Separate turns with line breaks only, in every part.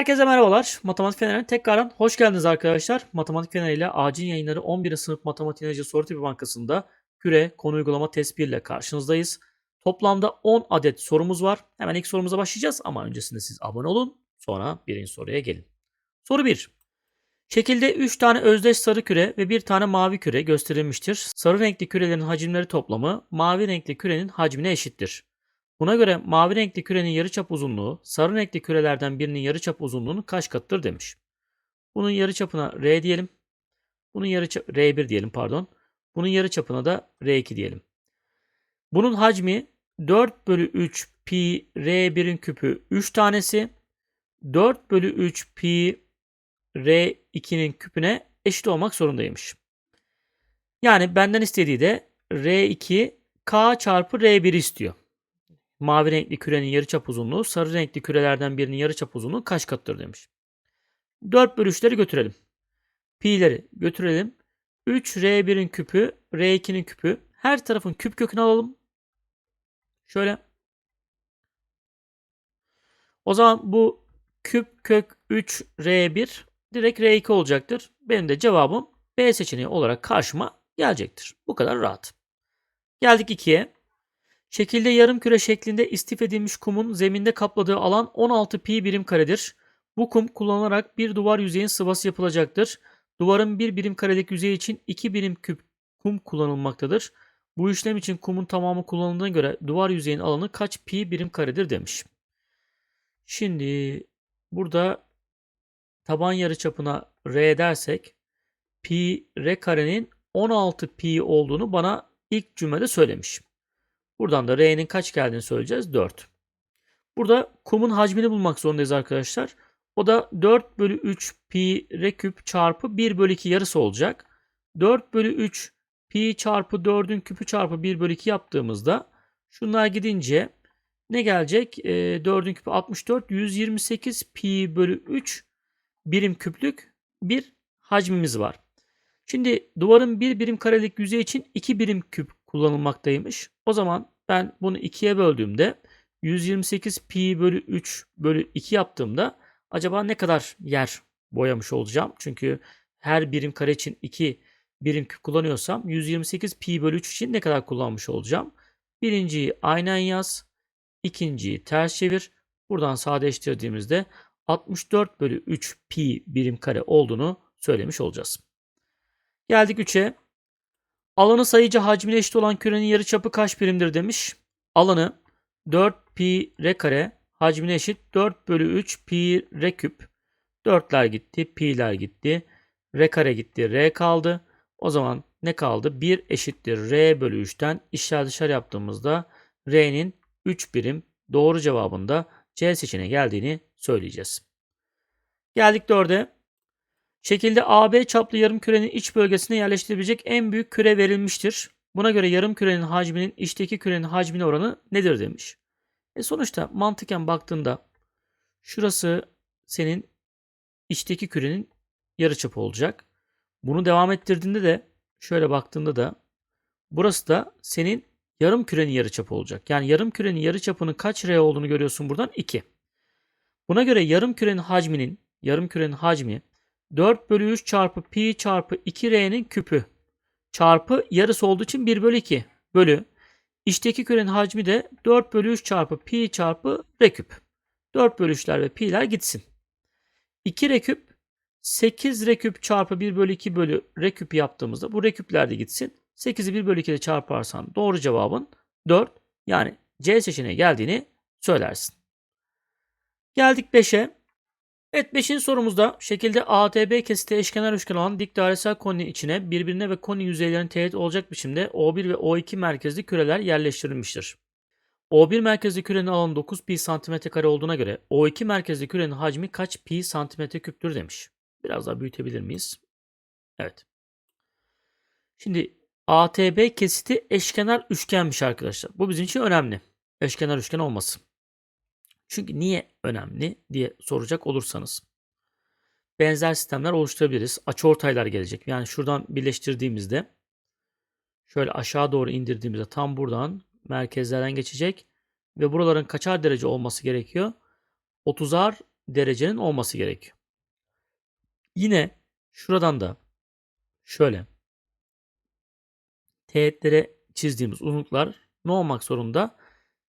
Herkese merhabalar. Matematik Feneri'ne tekrardan hoş geldiniz arkadaşlar. Matematik Feneri ile acil yayınları 11. sınıf matematik enerji soru tipi bankasında küre konu uygulama test 1 ile karşınızdayız. Toplamda 10 adet sorumuz var. Hemen ilk sorumuza başlayacağız ama öncesinde siz abone olun. Sonra birinci soruya gelin. Soru 1. Şekilde 3 tane özdeş sarı küre ve 1 tane mavi küre gösterilmiştir. Sarı renkli kürelerin hacimleri toplamı mavi renkli kürenin hacmine eşittir. Buna göre mavi renkli kürenin yarıçap uzunluğu sarı renkli kürelerden birinin yarıçap uzunluğunun kaç katıdır demiş. Bunun yarıçapına R diyelim. Bunun yarıçap R1 diyelim pardon. Bunun yarıçapına da R2 diyelim. Bunun hacmi 4 bölü 3 pi R1'in küpü 3 tanesi 4 bölü 3 pi R2'nin küpüne eşit olmak zorundaymış. Yani benden istediği de R2 K çarpı R1 istiyor. Mavi renkli kürenin yarıçap uzunluğu sarı renkli kürelerden birinin yarıçap uzunluğu kaç katıdır demiş. 4 bölü 3'leri götürelim. Pi'leri götürelim. 3 R1'in küpü, R2'nin küpü. Her tarafın küp kökünü alalım. Şöyle. O zaman bu küp kök 3 R1 direkt R2 olacaktır. Benim de cevabım B seçeneği olarak karşıma gelecektir. Bu kadar rahat. Geldik 2'ye. Şekilde yarım küre şeklinde istif edilmiş kumun zeminde kapladığı alan 16 pi birim karedir. Bu kum kullanılarak bir duvar yüzeyin sıvası yapılacaktır. Duvarın bir birim karelik yüzeyi için 2 birim küp kum kullanılmaktadır. Bu işlem için kumun tamamı kullanıldığına göre duvar yüzeyin alanı kaç pi birim karedir demiş. Şimdi burada taban yarıçapına r dersek pi r karenin 16 pi olduğunu bana ilk cümlede söylemiş. Buradan da R'nin kaç geldiğini söyleyeceğiz. 4. Burada kumun hacmini bulmak zorundayız arkadaşlar. O da 4 bölü 3 pi R küp çarpı 1 bölü 2 yarısı olacak. 4 bölü 3 pi çarpı 4'ün küpü çarpı 1 bölü 2 yaptığımızda şunlar gidince ne gelecek? E, 4'ün küpü 64. 128 pi bölü 3 birim küplük bir hacmimiz var. Şimdi duvarın bir birim karelik yüzey için 2 birim küp kullanılmaktaymış. O zaman ben bunu 2'ye böldüğümde 128 pi bölü 3 bölü 2 yaptığımda acaba ne kadar yer boyamış olacağım? Çünkü her birim kare için 2 birim kullanıyorsam 128 pi bölü 3 için ne kadar kullanmış olacağım? Birinciyi aynen yaz. ikinciyi ters çevir. Buradan sadeleştirdiğimizde 64 bölü 3 pi birim kare olduğunu söylemiş olacağız. Geldik 3'e. Alanı sayıcı hacmine eşit olan kürenin yarıçapı kaç birimdir demiş. Alanı 4 pi r kare hacmine eşit 4 bölü 3 pi r küp. 4'ler gitti, pi'ler gitti. R kare gitti, r kaldı. O zaman ne kaldı? 1 eşittir r bölü 3'ten işler dışarı yaptığımızda r'nin 3 birim doğru cevabında C seçeneği geldiğini söyleyeceğiz. Geldik 4'e. Şekilde AB çaplı yarım kürenin iç bölgesine yerleştirilebilecek en büyük küre verilmiştir. Buna göre yarım kürenin hacminin içteki kürenin hacmine oranı nedir demiş. E sonuçta mantıken baktığında şurası senin içteki kürenin yarıçapı olacak. Bunu devam ettirdiğinde de şöyle baktığında da burası da senin yarım kürenin yarıçapı olacak. Yani yarım kürenin yarıçapının kaç R olduğunu görüyorsun buradan 2. Buna göre yarım kürenin hacminin yarım kürenin hacmi 4 bölü 3 çarpı pi çarpı 2r'nin küpü çarpı yarısı olduğu için 1 bölü 2 bölü içteki kürenin hacmi de 4 bölü 3 çarpı pi çarpı r küp. 4 bölü 3'ler ve pi'ler gitsin. 2 r küp 8 r küp çarpı 1 bölü 2 bölü r küp yaptığımızda bu r küpler de gitsin. 8'i 1 bölü 2 ile çarparsan doğru cevabın 4 yani C seçeneği geldiğini söylersin. Geldik 5'e. Evet 5. sorumuzda şekilde ATB kesiti eşkenar üçgen olan dik dairesel koninin içine birbirine ve koni yüzeylerinin teğet olacak biçimde O1 ve O2 merkezli küreler yerleştirilmiştir. O1 merkezli kürenin alanı 9 pi santimetre kare olduğuna göre O2 merkezli kürenin hacmi kaç pi santimetre küptür demiş. Biraz daha büyütebilir miyiz? Evet. Şimdi ATB kesiti eşkenar üçgenmiş arkadaşlar. Bu bizim için önemli. Eşkenar üçgen olması. Çünkü niye önemli diye soracak olursanız. Benzer sistemler oluşturabiliriz. Açıortaylar gelecek. Yani şuradan birleştirdiğimizde şöyle aşağı doğru indirdiğimizde tam buradan merkezlerden geçecek ve buraların kaçar derece olması gerekiyor? 30'ar derecenin olması gerekiyor. Yine şuradan da şöyle teğetlere çizdiğimiz uzunluklar ne olmak zorunda?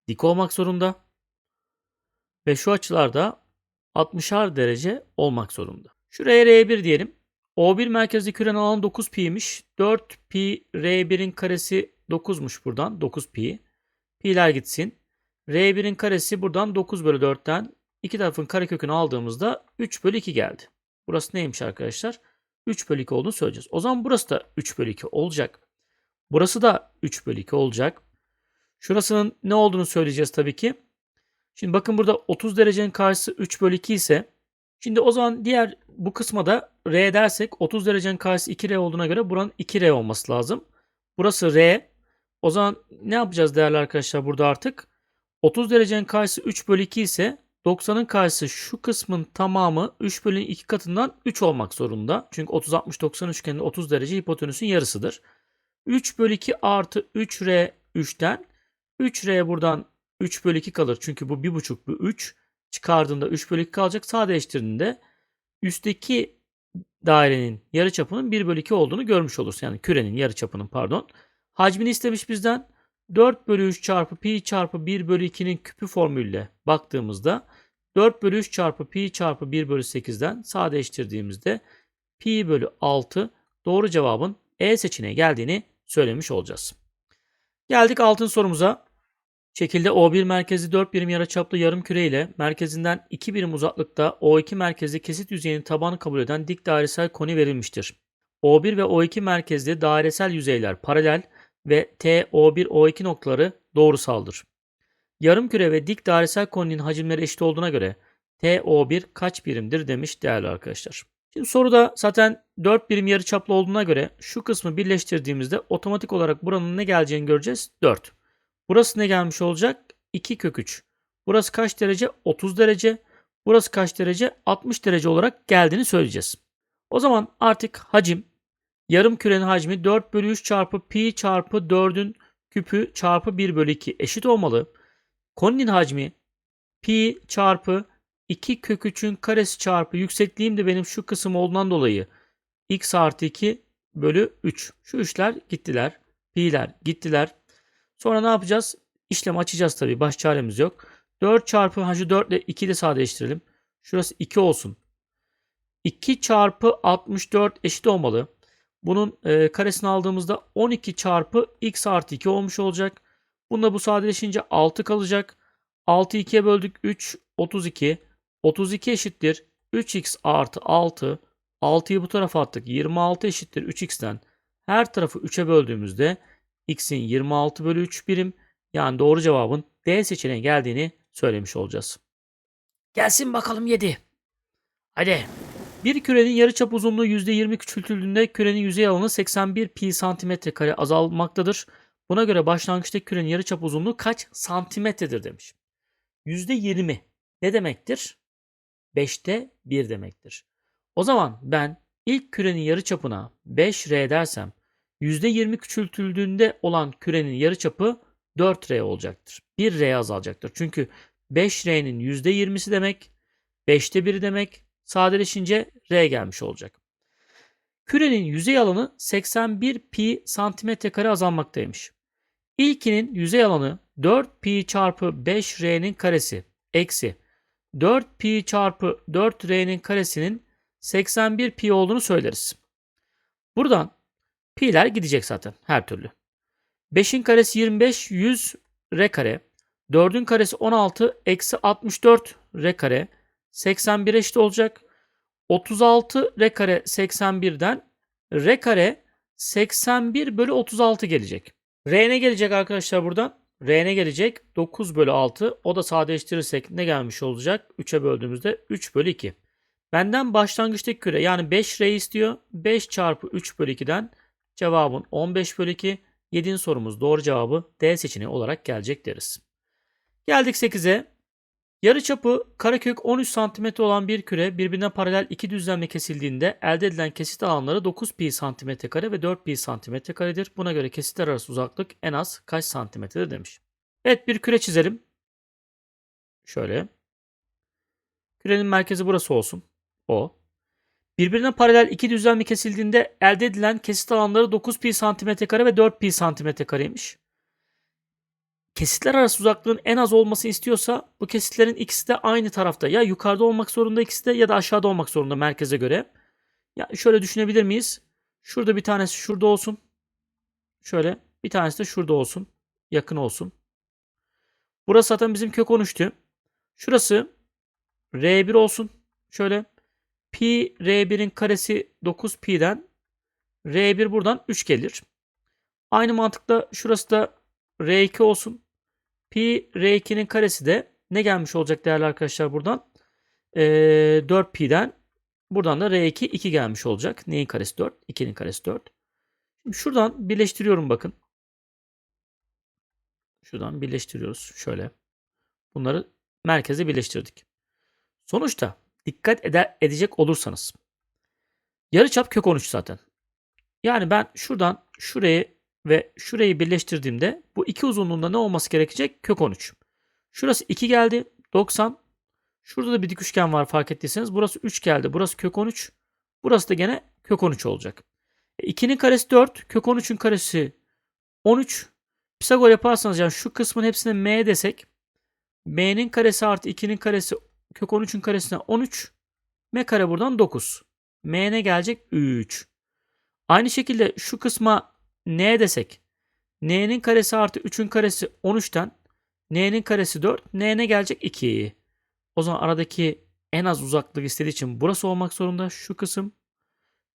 Dik olmak zorunda. Ve şu açılarda 60'ar derece olmak zorunda. Şuraya R1 diyelim. O1 merkezli küren alan 9 pi'ymiş. 4 pi R1'in karesi 9'muş buradan. 9 pi. Pi'ler gitsin. R1'in karesi buradan 9 bölü 4'ten iki tarafın karekökünü aldığımızda 3 bölü 2 geldi. Burası neymiş arkadaşlar? 3 bölü 2 olduğunu söyleyeceğiz. O zaman burası da 3 bölü 2 olacak. Burası da 3 bölü 2 olacak. Şurasının ne olduğunu söyleyeceğiz tabii ki. Şimdi bakın burada 30 derecenin karşısı 3 bölü 2 ise şimdi o zaman diğer bu kısma da R dersek 30 derecenin karşısı 2R olduğuna göre buranın 2R olması lazım. Burası R. O zaman ne yapacağız değerli arkadaşlar burada artık? 30 derecenin karşısı 3 bölü 2 ise 90'ın karşısı şu kısmın tamamı 3 bölü 2 katından 3 olmak zorunda. Çünkü 30 60 90 üçgeninde 30 derece hipotenüsün yarısıdır. 3 bölü 2 artı 3R 3'ten 3R buradan 3 bölü 2 kalır. Çünkü bu 1,5 bu 3. Çıkardığında 3 bölü 2 kalacak. Sadeleştirdiğinde üstteki dairenin yarıçapının 1 bölü 2 olduğunu görmüş olursun. Yani kürenin yarıçapının pardon. Hacmini istemiş bizden. 4 bölü 3 çarpı pi çarpı 1 bölü 2'nin küpü formülüyle baktığımızda 4 bölü 3 çarpı pi çarpı 1 bölü 8'den sadeleştirdiğimizde pi bölü 6 doğru cevabın E seçeneği geldiğini söylemiş olacağız. Geldik altın sorumuza. Şekilde O1 merkezli 4 birim yarıçaplı yarım küre ile merkezinden 2 birim uzaklıkta O2 merkezli kesit yüzeyinin tabanı kabul eden dik dairesel koni verilmiştir. O1 ve O2 merkezli dairesel yüzeyler paralel ve T, O1, O2 noktaları doğrusaldır. Yarım küre ve dik dairesel koninin hacimleri eşit olduğuna göre T, O1 kaç birimdir demiş değerli arkadaşlar. Şimdi soruda zaten 4 birim yarıçaplı olduğuna göre şu kısmı birleştirdiğimizde otomatik olarak buranın ne geleceğini göreceğiz. 4. Burası ne gelmiş olacak? 2 kök 3. Burası kaç derece? 30 derece. Burası kaç derece? 60 derece olarak geldiğini söyleyeceğiz. O zaman artık hacim yarım kürenin hacmi 4 bölü 3 çarpı pi çarpı 4'ün küpü çarpı 1 bölü 2 eşit olmalı. Koninin hacmi pi çarpı 2 kök 3'ün karesi çarpı yüksekliğim de benim şu kısım olduğundan dolayı x artı 2 bölü 3. Şu üçler gittiler. Pi'ler gittiler. Sonra ne yapacağız? İşlem açacağız tabii. Baş çaremiz yok. 4 çarpı ha şu 4 ile 2 ile sadeleştirelim. Şurası 2 olsun. 2 çarpı 64 eşit olmalı. Bunun e, karesini aldığımızda 12 çarpı x artı 2 olmuş olacak. Bunda bu sadeleşince 6 kalacak. 6'yı 2'ye böldük 3, 32. 32 eşittir 3x artı 6. 6'yı bu tarafa attık. 26 eşittir 3x'ten. Her tarafı 3'e böldüğümüzde x'in 26 bölü 3 birim yani doğru cevabın D seçeneği geldiğini söylemiş olacağız. Gelsin bakalım 7. Hadi. Bir kürenin yarıçap uzunluğu %20 küçültüldüğünde kürenin yüzey alanı 81 pi santimetre kare azalmaktadır. Buna göre başlangıçtaki kürenin yarıçap uzunluğu kaç santimetredir demiş. %20 ne demektir? 5'te 1 demektir. O zaman ben ilk kürenin yarıçapına 5R dersem %20 küçültüldüğünde olan kürenin yarıçapı 4R olacaktır. 1R azalacaktır. Çünkü 5R'nin %20'si demek 5'te 1 demek sadeleşince R gelmiş olacak. Kürenin yüzey alanı 81 pi santimetre kare azalmaktaymış. İlkinin yüzey alanı 4 pi çarpı 5R'nin karesi eksi 4 pi çarpı 4R'nin karesinin 81 pi olduğunu söyleriz. Buradan Pi'ler gidecek zaten her türlü. 5'in karesi 25, 100 r kare. 4'ün karesi 16, eksi 64 r kare. 81 eşit olacak. 36 r kare 81'den r kare 81 bölü 36 gelecek. R ne gelecek arkadaşlar buradan? R ne gelecek? 9 bölü 6. O da sadeleştirirsek ne gelmiş olacak? 3'e böldüğümüzde 3 bölü 2. Benden başlangıçtaki küre yani 5 R istiyor. 5 çarpı 3 bölü 2'den Cevabın 15 bölü 2. 7. sorumuz doğru cevabı D seçeneği olarak gelecek deriz. Geldik 8'e. Yarıçapı karekök 13 cm olan bir küre birbirine paralel iki düzlemle kesildiğinde elde edilen kesit alanları 9 pi cm kare ve 4 pi cm karedir. Buna göre kesitler arası uzaklık en az kaç santimetredir demiş. Evet bir küre çizelim. Şöyle. Kürenin merkezi burası olsun. O. Birbirine paralel iki düzlemli kesildiğinde elde edilen kesit alanları 9 pi santimetre kare ve 4 pi santimetre kareymiş. Kesitler arası uzaklığın en az olması istiyorsa bu kesitlerin ikisi de aynı tarafta. Ya yukarıda olmak zorunda ikisi de ya da aşağıda olmak zorunda merkeze göre. Ya şöyle düşünebilir miyiz? Şurada bir tanesi şurada olsun. Şöyle bir tanesi de şurada olsun. Yakın olsun. Burası zaten bizim kök 13'tü. Şurası R1 olsun. Şöyle pi R1'in karesi 9 pi'den R1 buradan 3 gelir. Aynı mantıkla şurası da R2 olsun. Pi R2'nin karesi de ne gelmiş olacak değerli arkadaşlar buradan? Ee, 4 pi'den buradan da R2 2 gelmiş olacak. Neyin karesi 4? 2'nin karesi 4. Şimdi şuradan birleştiriyorum bakın. Şuradan birleştiriyoruz. Şöyle. Bunları merkeze birleştirdik. Sonuçta dikkat eder, edecek olursanız yarıçap kök 13 zaten. Yani ben şuradan şurayı ve şurayı birleştirdiğimde bu iki uzunluğunda ne olması gerekecek? Kök 13. Şurası 2 geldi. 90. Şurada da bir dik üçgen var fark ettiyseniz. Burası 3 geldi. Burası kök 13. Burası da gene kök 13 olacak. E, 2'nin karesi 4. Kök 13'ün karesi 13. Pisagor yaparsanız yani şu kısmın hepsine m desek m'nin karesi artı 2'nin karesi kök 13'ün karesine 13. m kare buradan 9. m ne gelecek? 3. Aynı şekilde şu kısma n desek n'nin karesi artı 3'ün karesi 13'ten n'nin karesi 4. n ne gelecek? 2. O zaman aradaki en az uzaklık istediği için burası olmak zorunda. Şu kısım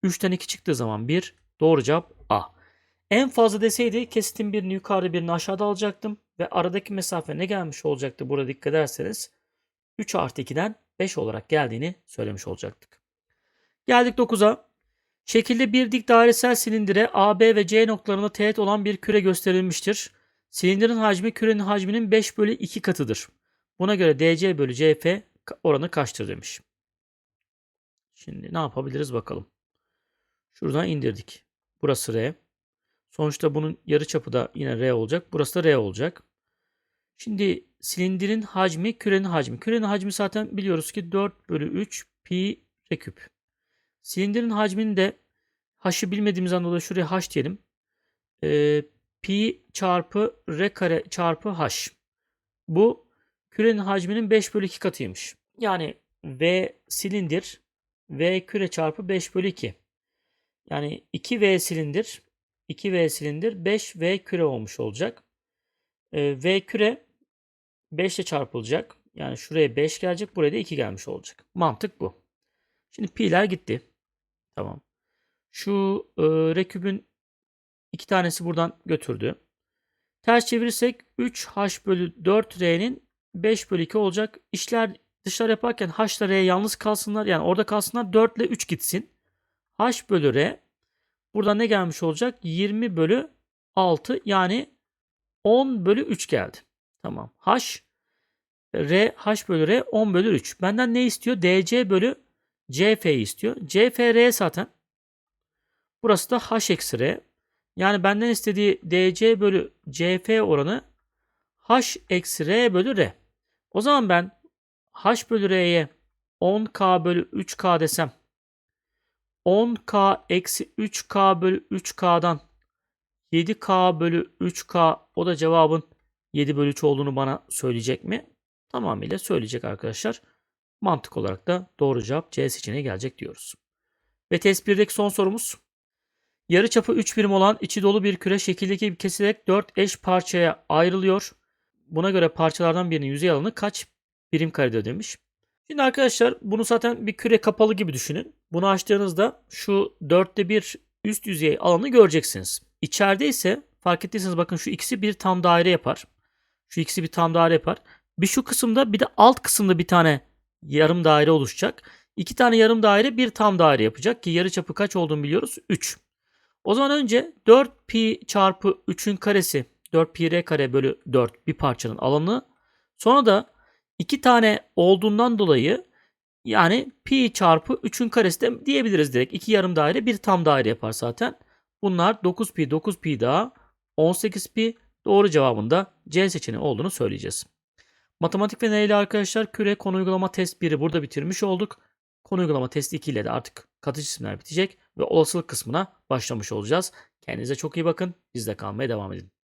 3'ten 2 çıktığı zaman 1. Doğru cevap A. En fazla deseydi kesitin birini yukarıda birini aşağıda alacaktım. Ve aradaki mesafe ne gelmiş olacaktı burada dikkat ederseniz. 3 artı 2'den 5 olarak geldiğini söylemiş olacaktık. Geldik 9'a. Şekilde bir dik dairesel silindire A, B ve C noktalarında teğet olan bir küre gösterilmiştir. Silindirin hacmi kürenin hacminin 5 bölü 2 katıdır. Buna göre DC bölü CF oranı kaçtır demiş. Şimdi ne yapabiliriz bakalım. Şuradan indirdik. Burası R. Sonuçta bunun yarıçapı da yine R olacak. Burası da R olacak. Şimdi silindirin hacmi kürenin hacmi. Kürenin hacmi zaten biliyoruz ki 4 bölü 3 pi r küp. Silindirin hacmini de h'ı bilmediğimizden dolayı şuraya h diyelim. Ee, pi çarpı r kare çarpı h. Bu kürenin hacminin 5 bölü 2 katıymış. Yani v silindir v küre çarpı 5 bölü 2. Yani 2v silindir 2v silindir 5v küre olmuş olacak. Ee, v küre 5 ile çarpılacak. Yani şuraya 5 gelecek. Buraya da 2 gelmiş olacak. Mantık bu. Şimdi pi'ler gitti. Tamam. Şu e, rekübün iki tanesi buradan götürdü. Ters çevirirsek 3h bölü 4r'nin 5 bölü 2 olacak. İşler dışlar yaparken h ile r yalnız kalsınlar. Yani orada kalsınlar 4 ile 3 gitsin. h bölü r burada ne gelmiş olacak? 20 bölü 6 yani 10 bölü 3 geldi. Tamam. h r h bölü r 10 bölü 3. Benden ne istiyor? dc bölü cf istiyor. cf r zaten. Burası da h eksi r. Yani benden istediği dc bölü cf oranı h eksi r bölü r. O zaman ben h bölü r'ye 10k bölü 3k desem 10k eksi 3k bölü 3k'dan 7k bölü 3k o da cevabın 7 bölü 3 olduğunu bana söyleyecek mi? Tamamıyla söyleyecek arkadaşlar. Mantık olarak da doğru cevap C seçeneği gelecek diyoruz. Ve test 1'deki son sorumuz. Yarı çapı 3 birim olan içi dolu bir küre şekildeki gibi kesilerek 4 eş parçaya ayrılıyor. Buna göre parçalardan birinin yüzey alanı kaç birim karedir demiş. Şimdi arkadaşlar bunu zaten bir küre kapalı gibi düşünün. Bunu açtığınızda şu dörtte bir üst yüzey alanı göreceksiniz. İçeride ise fark ettiyseniz bakın şu ikisi bir tam daire yapar. Şu ikisi bir tam daire yapar. Bir şu kısımda bir de alt kısımda bir tane yarım daire oluşacak. İki tane yarım daire bir tam daire yapacak ki yarı çapı kaç olduğunu biliyoruz? 3. O zaman önce 4 pi çarpı 3'ün karesi 4 pi r kare bölü 4 bir parçanın alanı. Sonra da iki tane olduğundan dolayı yani pi çarpı 3'ün karesi de diyebiliriz direkt. İki yarım daire bir tam daire yapar zaten. Bunlar 9 pi 9 pi daha 18 pi doğru cevabında C seçeneği olduğunu söyleyeceğiz. Matematik ve neyle arkadaşlar küre konu uygulama test 1'i burada bitirmiş olduk. Konu uygulama test 2 ile de artık katı cisimler bitecek ve olasılık kısmına başlamış olacağız. Kendinize çok iyi bakın. Bizde kalmaya devam edin.